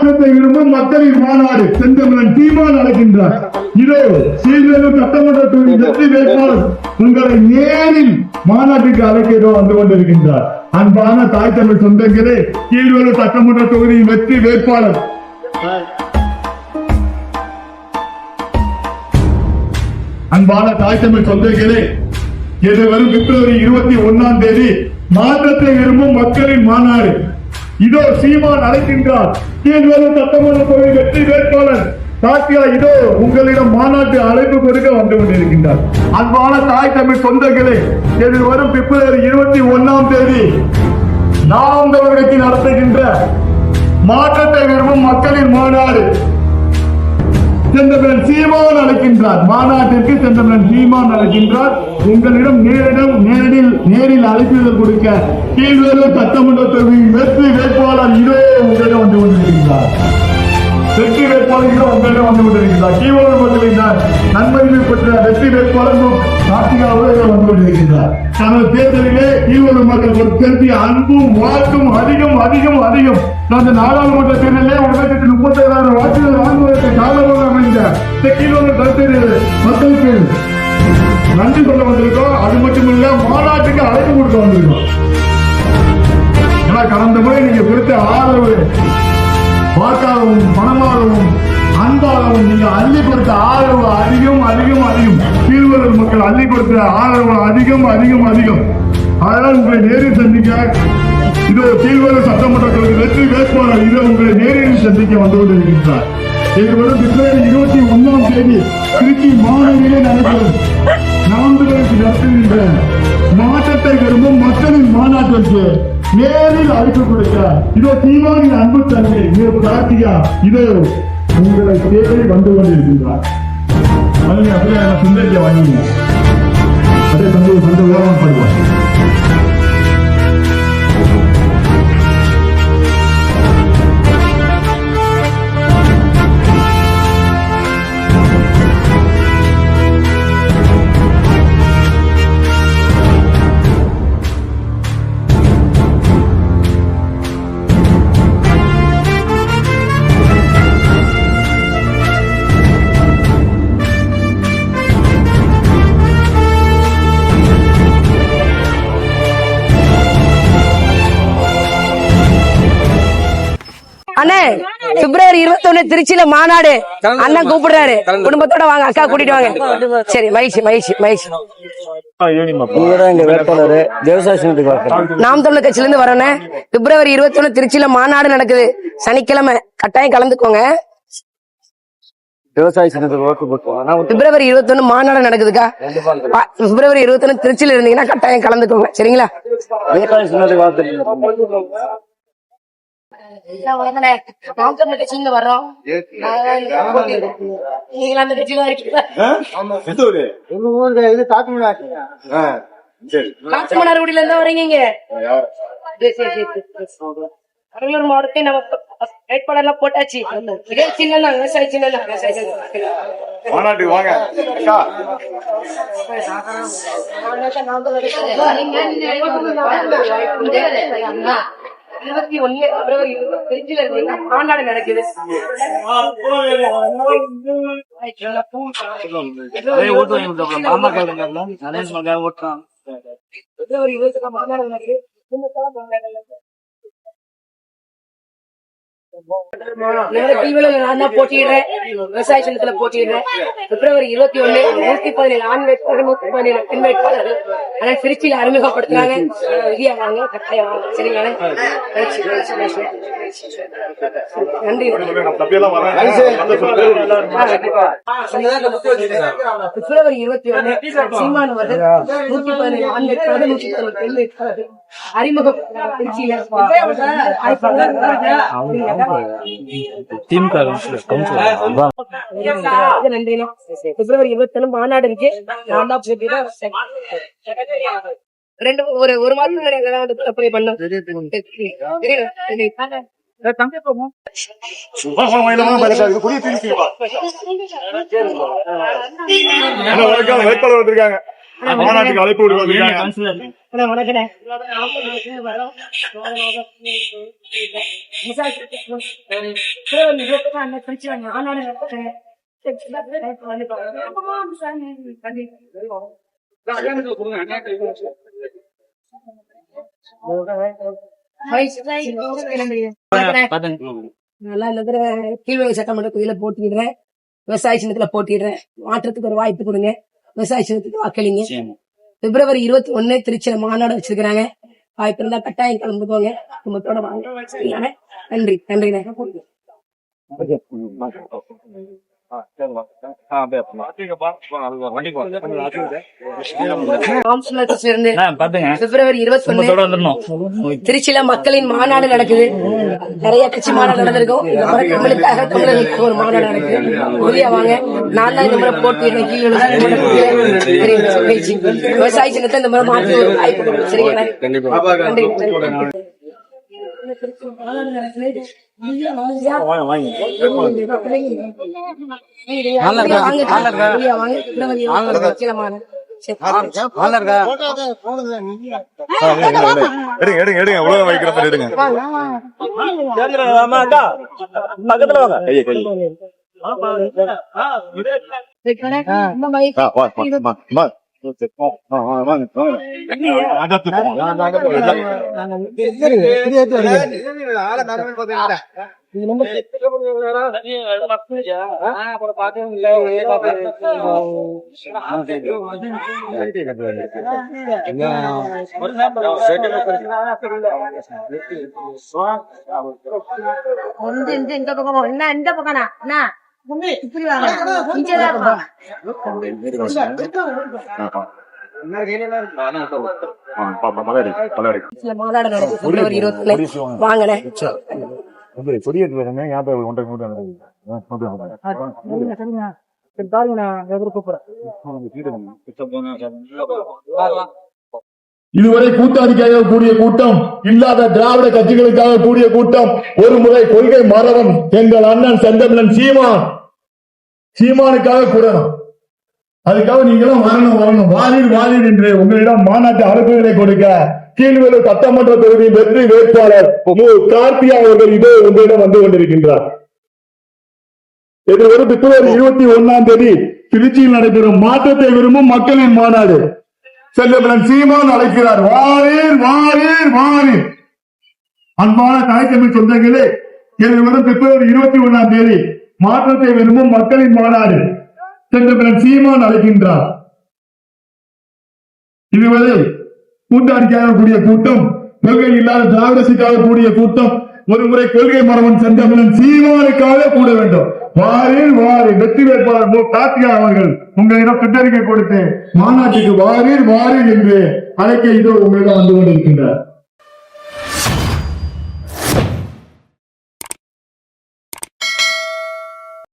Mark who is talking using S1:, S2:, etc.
S1: மாற்றத்தை விரும்பும் மக்களின் மாநாடு செந்தமிழன் தீமான் அழைக்கின்றார். இதோ சீர்வேலூர் சட்டமன்ற தொகுதி வெற்றி வேட்பாளர் உங்களை நேரில் மாநாட்டுக்கு அழைக்கிறோம் வந்து கொண்டிருக்கின்றார். அன்பான தாய் தமிழ் சொந்தங்களே கீழ்வேலூர் சட்டமன்ற தொகுதியின் வெற்றி வேட்பாளர். அன்பான தாய் தமிழ் சொந்தங்களே எதிர்வரும் பிப்ரவரி இருபத்தி ஒன்னாம் தேதி மாற்றத்தை விரும்பும் மக்களின் மாநாடு இதோ சீமான் அழைக்கின்றார். கீழ்வேலூர் சட்டமன்ற தொகுதி வெற்றி வேட்பாளர் சாத்தியா இதோ உங்களிடம் மாநாட்டு அழைப்பு கொடுக்க வந்து கொண்டிருக்கின்றார். அன்பான தாய் தமிழ் சொந்தங்களே எதிர் வரும் பிப்ரவரி இருபத்தி ஒன்னாம் தேதி நாம் தமிழகத்தில் நடத்துகின்ற மாற்றத்தை விரும்பும் மக்களின் மாநாடு. செந்தமிழன் சீமான் அழைக்கின்றார். மாநாட்டிற்கு செந்தமிழன் சீமான் அழைக்கின்றார். உங்களிடம் நேரிடம் நேரில் நேரில் அழைப்புதல் கொடுக்க கீழ்வேலூர் சட்டமன்ற தொகுதியின் வெற்றி வேட்பாளர் இதோ உங்களிடம் வந்து கொண்டிருக்கின்றார். வெற்றி வேட்பாளர் இதோ உங்களிடம் வந்து கொண்டிருக்கிறார் கீழ்வேலூர் மக்களின் நன்மதிப்பு பெற்ற வெற்றி வேட்பாளர் கார்த்திகாவோடு வந்து கொண்டிருக்கின்றார். தனது தேர்தலிலே கீழ்வேலூர் மக்கள் ஒரு திருப்பி அன்பும் வாக்கும் அதிகம் அதிகம் அதிகம். அந்த நாடாளுமன்ற தேர்தலிலே ஒரு லட்சத்தி முப்பத்தி ஏழாயிரம் வாக்குகள் வாங்குவதற்கு காரணமாக அமைந்த இந்த மக்களுக்கு நன்றி சொல்ல வந்திருக்கோம். அது மட்டுமில்ல மாநாட்டுக்கு அழைப்பு கொடுக்க வந்திருக்கோம். ஏன்னா கடந்த முறை நீங்க கொடுத்த ஆதரவு வாக்காகவும் பணமாகவும் அன்பாகவும் நீங்க அள்ளி கொடுத்த ஆதரவு அதிகம் அதிகம் அதிகம். கீழ்வரல் மக்கள் அள்ளி கொடுத்த ஆதரவு அதிகம் அதிகம் அதிகம். அதனால் உங்களை நேரில் சந்திக்க இது கீழ்வரல் சட்டமன்ற தொகுதி வெற்றி வேட்பாளர் இதை உங்களை நேரில் சந்திக்க வந்து கொண்டிருக்கின்றார். இது பிப்ரவரி இருபத்தி ஒன்னாம் தேதி திருச்சி மாநகரிலே நடைபெறும். நவம்பருக்கு நடத்துகின்ற மாற்றத்தை விரும்பும் மக்களின் மாநாட்டிற்கு நேரில் அழைப்பு கொடுக்க இதோ தீவானின் அன்பு தன்மை இதோ கார்த்திகா இதோ உங்களை தேடி வந்து கொண்டிருக்கின்றார். வாங்க, அப்படியே அந்த சுந்தரியை வாங்கிங்க அப்படியே தந்தை சொந்த ஓரம்
S2: பிப்ரவரி இருபத்தி ஒண்ணு திருச்சியில மாநாடு. அண்ணன் கூப்பிடுறாரு. குடும்பத்தோட வாங்க அக்கா கூட்டிட்டு வாங்க. சரி மகிழ்ச்சி மகிழ்ச்சி மகிழ்ச்சி நாம் தமிழர் கட்சியில இருந்து வரோண்ணே. பிப்ரவரி இருபத்தி ஒண்ணு திருச்சியில மாநாடு நடக்குது. சனிக்கிழமை. கட்டாயம் கலந்துக்கோங்க.
S3: விவசாய
S2: பிப்ரவரி இருபத்தி ஒண்ணு மாநாடு நடக்குதுக்கா. பா- பிப்ரவரி இருபத்தி ஒண்ணு திருச்சியில இருந்தீங்கன்னா கட்டாயம் கலந்துக்கோங்க. சரிங்களா
S3: விவசாய சின்னத்துக்கு வாக்கு
S2: நாம் தமிழர் கட்சியில வர்றோம். நீங்க அந்த கட்சியில இருக்கீங்களா?
S3: எங்க ஊருக்கு இது தாக்குமணி
S2: காட்டுமன்னார்குடியில இருந்தா வரீங்க இங்க? சரி, சரி, சரி, சரி. கடலூர் மாவட்டத்தை நம்ம வேட்பாளர் எல்லாம் போட்டாச்சு. சின்ன விவசாய சின்ன விவசாய சின்னம்.
S1: மாநாட்டுக்கு வாங்க. அக்கா.
S2: இருபத்தி ஒண்ணு பிப்ரவரி திருச்சியில இருந்து மாநாடு நடக்குது? பிப்ரவரி இருபத்தி மாநாடு நடக்குது. போட்டியிடுறேன். விவசாய சின்னத்துல போட்டியிடுறேன். பிப்ரவரி இருபத்தி ஒண்ணு நூத்தி பதினேழு ஆண் வேட்பாளர் நூத்தி பதினேழு பெண் வேட்பாளர்கள். ஆனா திருச்சியில அறிமுகப்படுத்துறாங்க. விதியா வாங்க கட்டாயம் வாங்க. சரிங்களா? நன்றி பிப்ரவரி இருபத்தி ஒண்ணு சீமான் அவர்கள் நூத்தி பதினேழு நூத்தி அறிமுகம் திருச்சியில பிப்ரவரி இருபத்தி ஒண்ணு மாநாடு இருக்கு நான் தான் ரெண்டு ஒரு ஒரு மாதம் முன்னாடி அங்கதான் வந்து அப்ளை பண்ணோம்
S1: வேட்பாளர் வந்திருக்காங்க மாநாட்டுக்கு அழைப்பு விடுவதற்காக
S2: நல்லா தடவை கீழ்வகை சட்டமன்ற தொகுதியில போட்டியிடுறேன் விவசாய சின்னத்துல போட்டியிடுறேன் மாற்றத்துக்கு ஒரு வாய்ப்பு கொடுங்க. விவசாய சின்னத்துக்கு வாக்களிங்க. பிப்ரவரி இருபத்தி ஒண்ணு திருச்சியில மாநாடு வச்சிருக்கிறாங்க. வாய்ப்பு இருந்தா கட்டாயம் கலந்துக்கோங்க. குடும்பத்தோட வாங்க. சரியாண்ணே? நன்றி திருச்சியில மக்களின் மாநாடு நடக்குது நிறைய கட்சி மாநாடு நடந்திருக்கும் தமிழுக்காக தமிழர்களுக்கு ஒரு மாநாடு நடக்குது உறுதியா வாங்க நான் தான் இந்த முறை போட்டியிடுறேன். விவசாய சின்னத்தை இந்த முறை மாற்றி வாய்ப்பு சரிங்களா
S1: எடுங்க எடுங்க எடுங்க உலகம் வைக்கிற மாதிரி எடுங்க
S3: பக்கத்துல வாங்க கையை கை
S1: എന്ത്
S2: എന്ത് എന്റെ പൊക്കണോ എന്നാ എന്റെ പൊക്കണ എന്നാ?
S1: இதுவரை கூட்டாளிக்காக கூடிய கூட்டம் இல்லாத திராவிட கட்சிகளுக்காக கூடிய கூட்டம் ஒரு முறை கொள்கை மறவன் எங்கள் அண்ணன் செந்தமிழன் சீமான். சீமானுக்காக கூடணும். அதுக்காக நீங்களும் வரணும் வரணும் வாரீர் வாரீர் என்று உங்களிடம் மாநாட்டு அழைப்புகளை கொடுக்க கீழ்வேலூர் சட்டமன்ற தொகுதி வெற்றி வேட்பாளர் மு. கார்த்தியா அவர்கள் இதோ உங்களிடம் வந்து கொண்டிருக்கின்றார். எதிர்வரும் பிப்ரவரி இருபத்தி ஒன்னாம் தேதி திருச்சியில் நடைபெறும் மாற்றத்தை விரும்பும் மக்களின் மாநாடு. செல்லப்படன் சீமான் அழைக்கிறார். வாரீர் வாரீர் வாரீர் அன்பான தாய்த்தமிழ் சொந்தங்களே எதிர்வரும் பிப்ரவரி இருபத்தி ஒன்னாம் தேதி மாற்றத்தை விரும்பும் மக்களின் மாநாடு செல்லப்பிரன் சீமான் அழைக்கின்றார். இதுவரை கூட்டாளிக்காக கூடிய கூட்டம் கொள்கை இல்லாத திராவிடசிக்காக கூடிய கூட்டம் ஒருமுறை கொள்கை மரவன் செந்தமிழன் சீமானுக்காக கூட வேண்டும். வாரீர் வாரி வெற்றி வேட்பாளர் கார்த்திகா அவர்கள் உங்களிடம் சுற்றறிக்கை கொடுத்து மாநாட்டுக்கு வாரீர் வாரீர் என்று அழைக்க இதோ உங்களிடம் வந்து கொண்டிருக்கின்றார்.